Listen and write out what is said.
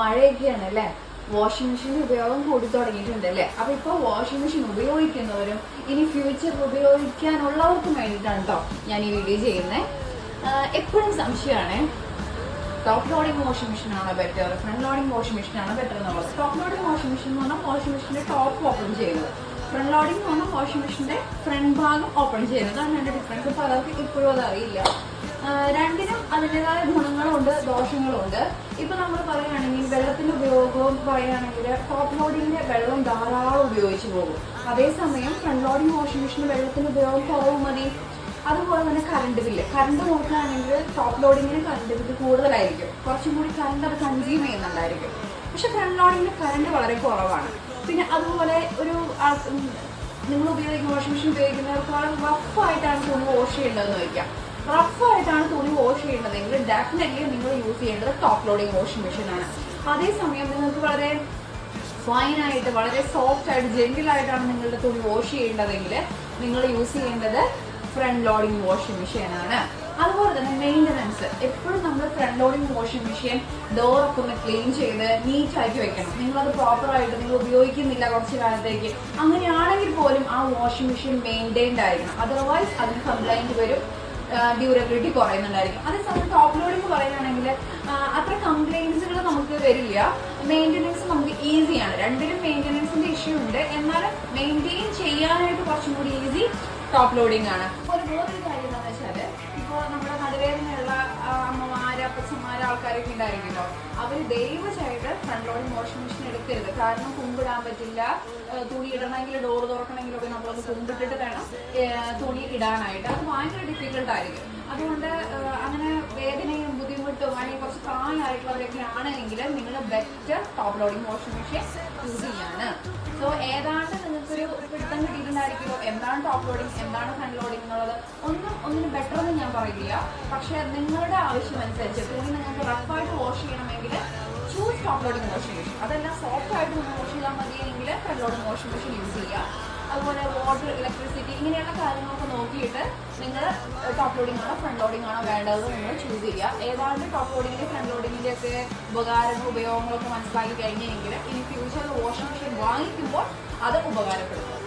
മഴയൊക്കെയാണ് അല്ലേ? വാഷിംഗ് മെഷീന്റെ ഉപയോഗം കൂടി തുടങ്ങിയിട്ടുണ്ട് അല്ലേ? അപ്പൊ ഇപ്പൊ വാഷിംഗ് മെഷീൻ ഉപയോഗിക്കുന്നവരും ഇനി ഫ്യൂച്ചറിൽ ഉപയോഗിക്കാനുള്ളവർക്കും വേണ്ടിയിട്ടാണ് കേട്ടോ ഞാൻ ഈ വീഡിയോ ചെയ്യുന്നത് എപ്പോഴും സംശയമാണ് ടോപ്പ് ലോഡിംഗ് വാഷിംഗ് മെഷീൻ ആണോ better front loading washing machine ആണോ ബെറ്റർ എന്നുള്ളത്. ടോപ്പ് ലോഡിംഗ് വാഷിംഗ് മെഷീൻ എന്ന് പറഞ്ഞാൽ വാഷിംഗ് മെഷീന്റെ ടോപ്പ് ഓപ്പൺ ചെയ്യുന്നത്. ഫ്രണ്ട് ലോഡിംഗ് എന്ന് പറഞ്ഞാൽ വാഷിംഗ് മെഷീന്റെ ഫ്രണ്ട് ഭാഗം ഓപ്പൺ ചെയ്യുന്നത്. അതാണ് അതിന്റെ ഡിഫറൻസ് പലർക്കും ഇപ്പോഴും അത് അറിയില്ല രണ്ടിനും അതിന്റെതായ ഗുണങ്ങളുണ്ട് ദോഷങ്ങളുണ്ട്. ഇപ്പൊ നമ്മൾ പറയുകയാണെങ്കിൽ വെള്ളത്തിന്റെ ഉപയോഗവും പറയുകയാണെങ്കിൽ ടോപ്പ് ലോഡിങ്ങിന്റെ വെള്ളം ധാരാളം ഉപയോഗിച്ചു പോകും. അതേസമയം ഫ്രണ്ട് ലോഡിങ് വാഷിംഗ് മെഷീന് വെള്ളത്തിന്റെ ഉപയോഗം കുറവ് മതി. അതുപോലെ തന്നെ കറണ്ട് ബില്ല് കറണ്ട് നോക്കുകയാണെങ്കിൽ ടോപ്പ് ലോഡിങ്ങിന് കറണ്ട് ബില്ല് കൂടുതലായിരിക്കും. കുറച്ചും കൂടി കറണ്ട് അത് കൺസ്യൂം ചെയ്യുന്നുണ്ടായിരിക്കും. പക്ഷെ ഫ്രണ്ട് ലോഡിങ്ങിന് കറണ്ട് വളരെ കുറവാണ്. പിന്നെ അതുപോലെ ഒരു നിങ്ങൾ ഉപയോഗിക്കുന്ന വാഷിംഗ് മെഷീൻ ഉപയോഗിക്കുന്നവർക്കാൾ റഫായിട്ടാണ് തുണി വാഷ് ചെയ്യേണ്ടതെന്ന് വയ്ക്കാം റഫായിട്ടാണ് തുണി വാഷ് ചെയ്യേണ്ടതെങ്കിൽ ഡെഫിനറ്റ്ലി നിങ്ങൾ യൂസ് ചെയ്യേണ്ടത് ടോപ്പ് ലോഡിംഗ് വാഷിംഗ് മെഷീൻ ആണ്. അതേസമയം നിങ്ങൾക്ക് വളരെ ഫൈൻ ആയിട്ട് വളരെ സോഫ്റ്റ് ആയിട്ട് ജെന്റിൽ ആയിട്ടാണ് നിങ്ങളുടെ തുണി വാഷ് ചെയ്യേണ്ടതെങ്കിൽ നിങ്ങൾ യൂസ് ചെയ്യേണ്ടത് ഫ്രണ്ട് ലോഡിംഗ് വാഷിംഗ് മെഷീൻ ആണ്. അതുപോലെ തന്നെ മെയിന്റനൻസ് എപ്പോഴും നമ്മൾ ഫ്രണ്ട് ലോഡിംഗ് വാഷിംഗ് മെഷീൻ ഡോറൊക്കെ ഒന്ന് ക്ലീൻ ചെയ്ത് നീറ്റ് ആക്കി വെക്കണം. നിങ്ങളത് പ്രോപ്പറായിട്ട് നിങ്ങൾ ഉപയോഗിക്കുന്നില്ല കുറച്ച് കാലത്തേക്ക്. അങ്ങനെയാണെങ്കിൽ പോലും ആ വാഷിംഗ് മെഷീൻ മെയിന്റെയിൻഡ് ആയിരിക്കണം. അതർവൈസ് അതിന് കംപ്ലൈന്റ് വരും. ഡ്യൂറബിലിറ്റി കുറയുന്നുണ്ടായിരിക്കും. അതേസമയം ടോപ്പ് ലോഡിംഗ് പറയുകയാണെങ്കിൽ അത്ര കംപ്ലൈൻസുകൾ നമുക്ക് വരില്ല. മെയിന്റനൻസ് നമുക്ക് ഈസിയാണ് രണ്ടിനും മെയിന്റനൻസിന്റെ ഇഷ്യൂ ഉണ്ട്. എന്നാലും മെയിന്റെയിൻ ചെയ്യാനായിട്ട് കുറച്ചും കൂടി ഈസി ടോപ്പ് ലോഡിംഗ് ആണ്. ഒരു അമ്മമാര് അപ്പച്ചന്മാര് ആൾക്കാരൊക്കെ ഉണ്ടായിരിക്കുമല്ലോ അവർ ദയവചായിട്ട് ഫ്രണ്ട് ലോഡ് വാഷിംഗ് മെഷീൻ എടുക്കരുത്. കാരണം കുമ്പിടാൻ പറ്റില്ല. തുണി ഇടണമെങ്കിൽ ഡോർ തുറക്കണമെങ്കിലൊക്കെ നമ്മളത് കുമ്പിട്ടിട്ട് വേണം തുണി ഇടാനായിട്ട്. അത് ഭയങ്കര ഡിഫിക്കൽട്ട് ആയിരിക്കും. അതുകൊണ്ട് അങ്ങനെ വേദനയും ബുദ്ധിമുട്ടും അല്ലെങ്കിൽ കുറച്ച് പ്രായമായിട്ടുള്ളവരൊക്കെ ആണെങ്കിൽ നിങ്ങൾ better top loading washing machine use ചെയ്യാണ്. സോ ഏതാണ്ട് നിങ്ങൾക്കൊരു പിടുത്തം കിട്ടിയിട്ടുണ്ടായിരിക്കുമോ? എന്താണ് ടോപ്പ് ലോഡിംഗ് എന്താണ് ഫ്രണ്ട് ലോഡിംഗ് ഒന്നിനും ബെറ്റർ എന്ന് ഞാൻ പറയില്ല. പക്ഷേ നിങ്ങളുടെ ആവശ്യം അനുസരിച്ച് തുണി നിങ്ങൾക്ക് റഫായിട്ട് വാഷ് ചെയ്യണമെങ്കിൽ choose top loading washing machine അതെല്ലാം സോഫ്റ്റ് ആയിട്ട് നിങ്ങൾ വാഷ് ചെയ്താൽ മതിയെങ്കിൽ front loading washing machine use ചെയ്യുക അതുപോലെ വാട്ടർ ഇലക്ട്രിസിറ്റി ഇങ്ങനെയുള്ള കാര്യങ്ങളൊക്കെ നോക്കിയിട്ട് നിങ്ങൾ ടോപ്പ് ലോഡിംഗ് ആണോ ഫ്രണ്ട് ലോഡിംഗ് ആണോ വേണ്ടത് നിങ്ങൾ ചൂസ് ചെയ്യുക ഏതാണ്ട് ടോപ്പ് ലോഡിങ്ങിന്റെ ഫ്രണ്ട് ലോഡിങ്ങിന്റെ ഒക്കെ ഉപകാരങ്ങളും ഉപയോഗങ്ങളൊക്കെ മനസ്സിലാക്കി കഴിഞ്ഞെങ്കിൽ ഇനി ഫ്യൂച്ചറിൽ വാഷിംഗ് മെഷീൻ വാങ്ങിക്കുമ്പോൾ അത് ഉപകാരപ്പെടുത്തും